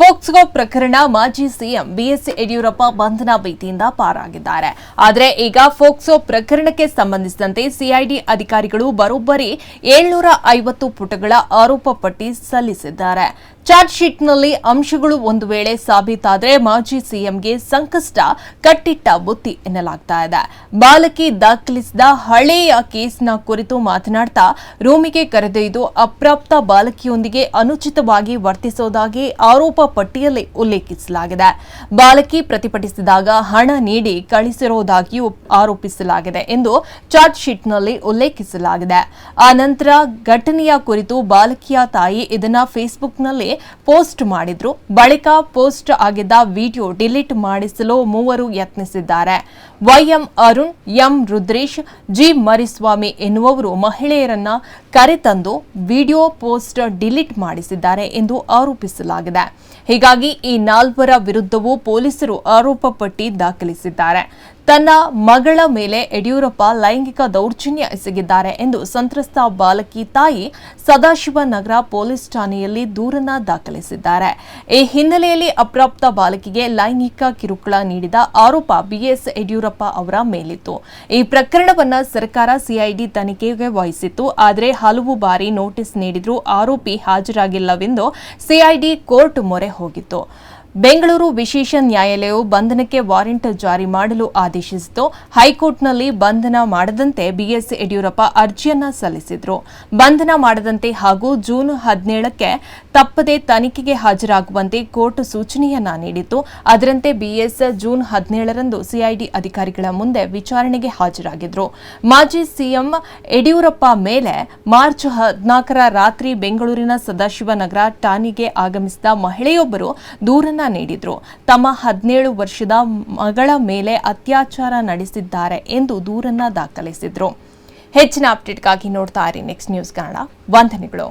ಫೋಕ್ಸ್ಗೋ ಪ್ರಕರಣ ಮಾಜಿ CM BS Yediyurappa ಬಂಧನ ಭೀತಿಯಿಂದ ಪಾರಾಗಿದ್ದಾರೆ. ಆದರೆ ಈಗ ಫೋಕ್ಸೋ ಪ್ರಕರಣಕ್ಕೆ ಸಂಬಂಧಿಸಿದಂತೆ ಸಿಐಡಿ ಅಧಿಕಾರಿಗಳು ಬರೋಬ್ಬರಿ ಏಳ್ನೂರ ಐವತ್ತು ಪುಟಗಳ ಆರೋಪ ಪಟ್ಟಿ ಸಲ್ಲಿಸಿದ್ದಾರೆ. ಚಾರ್ಜ್ ಶೀಟ್ನಲ್ಲಿ ಅಂಶಗಳು ಒಂದು ವೇಳೆ ಸಾಬೀತಾದರೆ ಮಾಜಿ ಸಿಎಂಗೆ ಸಂಕಷ್ಟ ಕಟ್ಟಿಟ್ಟ ಬುತ್ತಿ ಎನ್ನಲಾಗ್ತಾ ಇದೆ. ಬಾಲಕಿ ದಾಖಲಿಸಿದ ಹಳೆಯ ಕೇಸ್ನ ಕುರಿತು ಮಾತನಾಡ್ತಾ ರೂಮಿಗೆ ಕರೆದೊಯ್ದು ಅಪ್ರಾಪ್ತ ಬಾಲಕಿಯೊಂದಿಗೆ ಅನುಚಿತವಾಗಿ ವರ್ತಿಸೋದಾಗಿ ಆರೋಪ ಪಟ್ಟಿಯಲ್ಲಿ ಉಲ್ಲೇಖಿಸಲಾಗಿದೆ. ಬಾಲಕಿ ಪ್ರತಿಭಟಿಸಿದಾಗ ಹಣ ನೀಡಿ ಕಳಿಸಿರುವುದಾಗಿಯೂ ಆರೋಪಿಸಲಾಗಿದೆ ಎಂದು ಚಾರ್ಜ್ ಶೀಟ್ನಲ್ಲಿ ಉಲ್ಲೇಖಿಸಲಾಗಿದೆ. ಆ ನಂತರ ಘಟನೆಯ ಕುರಿತು ಬಾಲಕಿಯ ತಾಯಿ ಇದನ್ನ ಫೇಸ್ಬುಕ್ನಲ್ಲಿ ಪೋಸ್ಟ್ ಮಾಡಿದ್ರು. ಬಳಿಕ ಪೋಸ್ಟ್ ಆಗಿದ್ದ ವಿಡಿಯೋ ಡಿಲೀಟ್ ಮಾಡಿಸಲು ಮೂವರು ಯತ್ನಿಸಿದ್ದಾರೆ. YM Arun, M Rudresh, G Mariswamy ಎನ್ನುವವರು ಮಹಿಳೆಯರನ್ನ ಕರೆತಂದು ವಿಡಿಯೋ ಪೋಸ್ಟ್ ಡಿಲೀಟ್ ಮಾಡಿಸಿದ್ದಾರೆ ಎಂದು ಆರೋಪಿಸಲಾಗಿದೆ. ಹೀಗಾಗಿ ಈ ನಾಲ್ವರ ವಿರುದ್ಧವೂ ಪೊಲೀಸರು ಆರೋಪ ಪಟ್ಟಿ ದಾಖಲಿಸಿದ್ದಾರೆ. ತನ್ನ ಮಗಳ ಮೇಲೆ ಯಡಿಯೂರಪ್ಪ ಲೈಂಗಿಕ ದೌರ್ಜನ್ಯ ಎಸಗಿದ್ದಾರೆ ಎಂದು ಸಂತ್ರಸ್ತ ಬಾಲಕಿ ತಾಯಿ ಸದಾಶಿವನಗರ ಪೊಲೀಸ್ ಠಾಣೆಯಲ್ಲಿ ದೂರನ್ನ ದಾಖಲಿಸಿದ್ದಾರೆ. ಈ ಹಿನ್ನೆಲೆಯಲ್ಲಿ ಅಪ್ರಾಪ್ತ ಬಾಲಕಿಗೆ ಲೈಂಗಿಕ ಕಿರುಕುಳ ನೀಡಿದ ಆರೋಪ ಬಿಎಸ್ ಯಡಿಯೂರಪ್ಪ ಅವರ ಮೇಲಿತ್ತು. ಈ ಪ್ರಕರಣವನ್ನು ಸರ್ಕಾರ ಸಿಐಡಿ ತನಿಖೆಗೆ ವಹಿಸಿತ್ತು. ಆದರೆ ಹಲವು ಬಾರಿ ನೋಟಿಸ್ ನೀಡಿದರೂ ಆರೋಪಿ ಹಾಜರಾಗಿಲ್ಲವೆಂದು ಸಿಐಡಿ ಕೋರ್ಟ್ ಮೊರೆ ಹೋಗಿತ್ತು. ಬೆಂಗಳೂರು ವಿಶೇಷ ನ್ಯಾಯಾಲಯವು ಬಂಧನಕ್ಕೆ ವಾರೆಂಟ್ ಜಾರಿ ಮಾಡಲು ಆದೇಶಿಸಿತು ಹೈಕೋರ್ಟ್ನಲ್ಲಿ ಬಂಧನ ಮಾಡದಂತೆ ಬಿಎಸ್ ಯಡಿಯೂರಪ್ಪ ಅರ್ಜಿಯನ್ನ ಸಲ್ಲಿಸಿದ್ರು. ಬಂಧನ ಮಾಡದಂತೆ ಹಾಗೂ ಜೂನ್ ಹದಿನೇಳಕ್ಕೆ ತಪ್ಪದೆ ತನಿಖೆಗೆ ಹಾಜರಾಗುವಂತೆ ಕೋರ್ಟ್ ಸೂಚನೆಯನ್ನ ನೀಡಿತು ಅದರಂತೆ ಬಿಎಸ್ ಜೂನ್ ಹದಿನೇಳರಂದು ಸಿಐಡಿ ಅಧಿಕಾರಿಗಳ ಮುಂದೆ ವಿಚಾರಣೆಗೆ ಹಾಜರಾಗಿದ್ರು. ಮಾಜಿ ಸಿಎಂ ಯಡಿಯೂರಪ್ಪ ಮೇಲೆ ಮಾರ್ಚ್ ಹದಿನಾಲ್ಕರ ರಾತ್ರಿ ಬೆಂಗಳೂರಿನ ಸದಾಶಿವನಗರ ಠಾಣೆಗೆ ಆಗಮಿಸಿದ ಮಹಿಳೆಯೊಬ್ಬರು ದೂರನ್ನ ನೀಡಿದ್ರು. ತಮ್ಮ ಹದಿನೇಳು ವರ್ಷದ ಮಗಳ ಮೇಲೆ ಅತ್ಯಾಚಾರ ನಡೆಸಿದ್ದಾರೆ ಎಂದು ದೂರನ್ನ ದಾಖಲಿಸಿದ್ರು. ಹೆಚ್ಚಿನ ಅಪ್ಡೇಟ್ಗಾಗಿ ನೋಡ್ತಾ ಇರಿ ನೆಕ್ಸ್ಟ್ ನ್ಯೂಸ್ ಕನ್ನಡ ವಂದನೆಗಳು.